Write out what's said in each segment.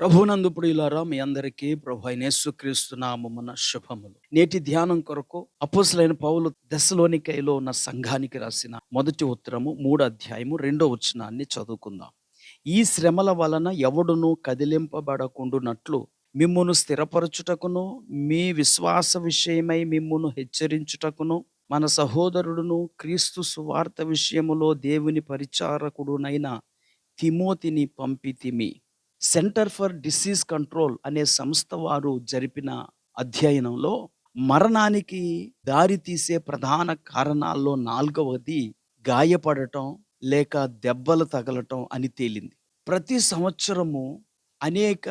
ప్రభునందు ప్రియులారా మీ అందరికీ ప్రభు అయిన యేసుక్రీస్తునామమున శుభములు. నేటి ధ్యానం కొరకు అపోసలైన పౌలు దశలోనికైలో ఉన్న సంఘానికి రాసిన మొదటి ఉత్తరము మూడు అధ్యాయము రెండో వచనాన్ని చదువుకుందాం. ఈ శ్రమల వలన ఎవడును కదిలింపబడకుండునట్లు మిమ్మును స్థిరపరచుటకును మీ విశ్వాస విషయమై మిమ్మును హెచ్చరించుటకును మన సహోదరుడును క్రీస్తు సువార్త విషయములో దేవుని పరిచారకుడునైన తిమోతిని పంపితిమి. సెంటర్ ఫర్ డిసీజ్ కంట్రోల్ అనే సంస్థ వారు జరిపిన అధ్యయనంలో మరణానికి దారి తీసే ప్రధాన కారణాల్లో నాలుగవది గాయపడటం లేక దెబ్బలు తగలటం అని తేలింది. ప్రతి సంవత్సరము అనేక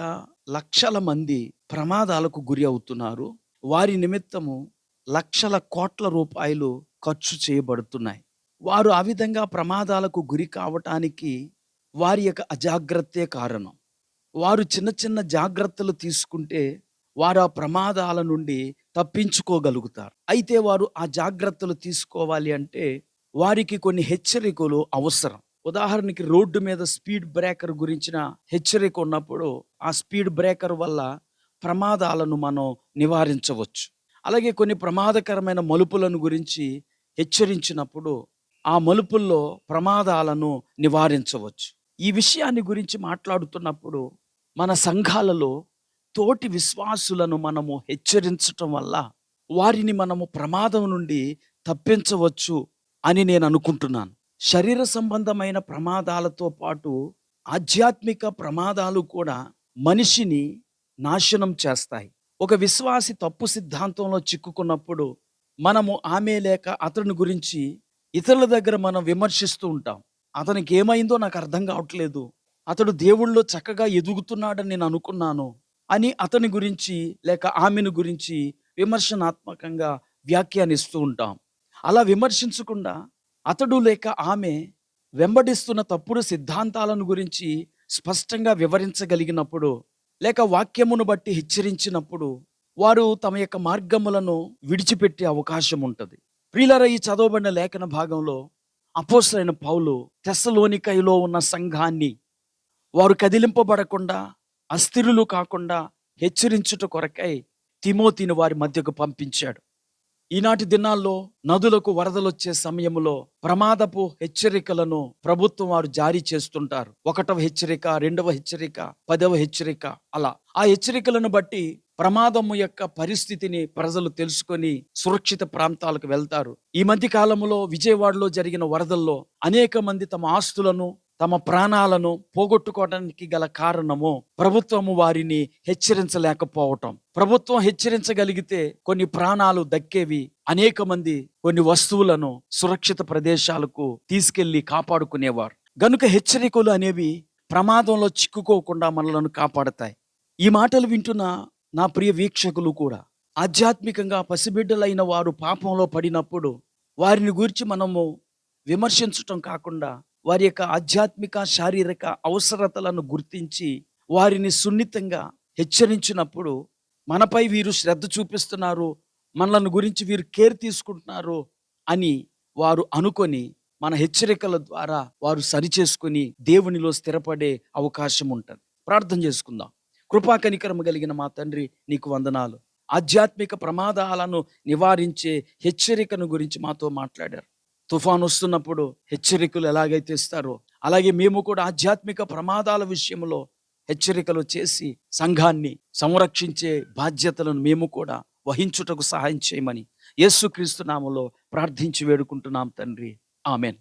లక్షల మంది ప్రమాదాలకు గురి అవుతున్నారు. వారి నిమిత్తము లక్షల కోట్ల రూపాయలు ఖర్చు చేయబడుతున్నాయి. వారు ఆ విధంగా ప్రమాదాలకు గురి కావటానికి వారి యొక్క అజాగ్రత్తే కారణం. వారు చిన్న చిన్న జాగ్రత్తలు తీసుకుంటే వారు ఆ ప్రమాదాల నుండి తప్పించుకోగలుగుతారు. అయితే వారు ఆ జాగ్రత్తలు తీసుకోవాలి అంటే వారికి కొన్ని హెచ్చరికలు అవసరం. ఉదాహరణకి రోడ్డు మీద స్పీడ్ బ్రేకర్ గురించిన హెచ్చరిక ఉన్నప్పుడు ఆ స్పీడ్ బ్రేకర్ వల్ల ప్రమాదాలను మనం నివారించవచ్చు. అలాగే కొన్ని ప్రమాదకరమైన మలుపులను గురించి హెచ్చరించినప్పుడు ఆ మలుపుల్లో ప్రమాదాలను నివారించవచ్చు. ఈ విషయాన్ని గురించి మాట్లాడుతున్నప్పుడు మన సంఘాలలో తోటి విశ్వాసులను మనము హెచ్చరించటం వల్ల వారిని మనము ప్రమాదం నుండి తప్పించవచ్చు అని నేను అనుకుంటున్నాను. శరీర సంబంధమైన ప్రమాదాలతో పాటు ఆధ్యాత్మిక ప్రమాదాలు కూడా మనిషిని నాశనం చేస్తాయి. ఒక విశ్వాసి తప్పు సిద్ధాంతంలో చిక్కుకున్నప్పుడు మనము ఆమె లేక అతని గురించి ఇతరుల దగ్గర మనం విమర్శిస్తూ ఉంటాం. అతనికి ఏమైందో నాకు అర్థం కావట్లేదు. అతడు దేవుళ్ళో చక్కగా ఎదుగుతున్నాడని నేను అనుకున్నాను అని అతని గురించి లేక ఆమెను గురించి విమర్శనాత్మకంగా వ్యాఖ్యానిస్తూ ఉంటాం. అలా విమర్శించకుండా అతడు లేక ఆమె వెంబడిస్తున్న తప్పుడు సిద్ధాంతాలను గురించి స్పష్టంగా వివరించగలిగినప్పుడు లేక వాక్యమును బట్టి హెచ్చరించినప్పుడు వారు తమ యొక్క మార్గములను విడిచిపెట్టే అవకాశం ఉంటుంది. ప్రియులర ఈ చదవబడిన లేఖన భాగంలో అపోసరైన పౌలు తెస్సలోనికైలో ఉన్న సంఘాన్ని వారు కదిలింపబడకుండా అస్థిరులు కాకుండా హెచ్చరించుట కొరకై తిమోతిని వారి మధ్యకు పంపించాడు. ఈనాటి దినాల్లో నదులకు వరదలు వచ్చే సమయంలో ప్రమాదపు హెచ్చరికలను ప్రభుత్వం వారు జారీ చేస్తుంటారు. ఒకటవ హెచ్చరిక రెండవ హెచ్చరిక పదవ హెచ్చరిక అలా. ఆ హెచ్చరికలను బట్టి ప్రమాదము యొక్క పరిస్థితిని ప్రజలు తెలుసుకొని సురక్షిత ప్రాంతాలకు వెళ్తారు. ఈ మధ్య కాలంలో విజయవాడలో జరిగిన వరదల్లో అనేక మంది తమ ఆస్తులను తమ ప్రాణాలను పోగొట్టుకోవడానికి గల కారణము ప్రభుత్వము వారిని హెచ్చరించలేకపోవటం. ప్రభుత్వం హెచ్చరించగలిగితే కొన్ని ప్రాణాలు దక్కేవి అనేక మంది కొన్ని వస్తువులను సురక్షిత ప్రదేశాలకు తీసుకెళ్ళి కాపాడుకునేవారు. గనుక హెచ్చరికలు అనేవి ప్రమాదంలో చిక్కుకోకుండా మనలను కాపాడతాయి. ఈ మాటలు వింటున్న నా ప్రియ వీక్షకులు కూడా ఆధ్యాత్మికంగా పసిబిడ్డలైన వారు పాపంలో పడినప్పుడు వారిని గురించి మనము విమర్శించటం కాకుండా వారి యొక్క ఆధ్యాత్మిక శారీరక అవసరతలను గుర్తించి వారిని సున్నితంగా హెచ్చరించినప్పుడు మనపై వీరు శ్రద్ధ చూపిస్తున్నారు మనలను గురించి వీరు కేర్ తీసుకుంటున్నారు అని వారు అనుకొని మన హెచ్చరికల ద్వారా వారు సరిచేసుకుని దేవునిలో స్థిరపడే అవకాశం ఉంటుంది. ప్రార్థన చేసుకుందాం. కృపా కనికరము కలిగిన మా తండ్రి నీకు వందనాలు. ఆధ్యాత్మిక ప్రమాదాలను నివారించే హెచ్చరికను గురించి మాతో మాట్లాడారు. తుఫాన్ వస్తున్నప్పుడు హెచ్చరికలు ఎలాగైతే ఇస్తారో అలాగే మేము కూడా ఆధ్యాత్మిక ప్రమాదాల విషయంలో హెచ్చరికలు చేసి సంఘాన్ని సంరక్షించే బాధ్యతలను మేము కూడా వహించుటకు సహాయం చేయమని యేసుక్రీస్తు నామలో ప్రార్థించి వేడుకుంటున్నాం తండ్రి. ఆమెన్.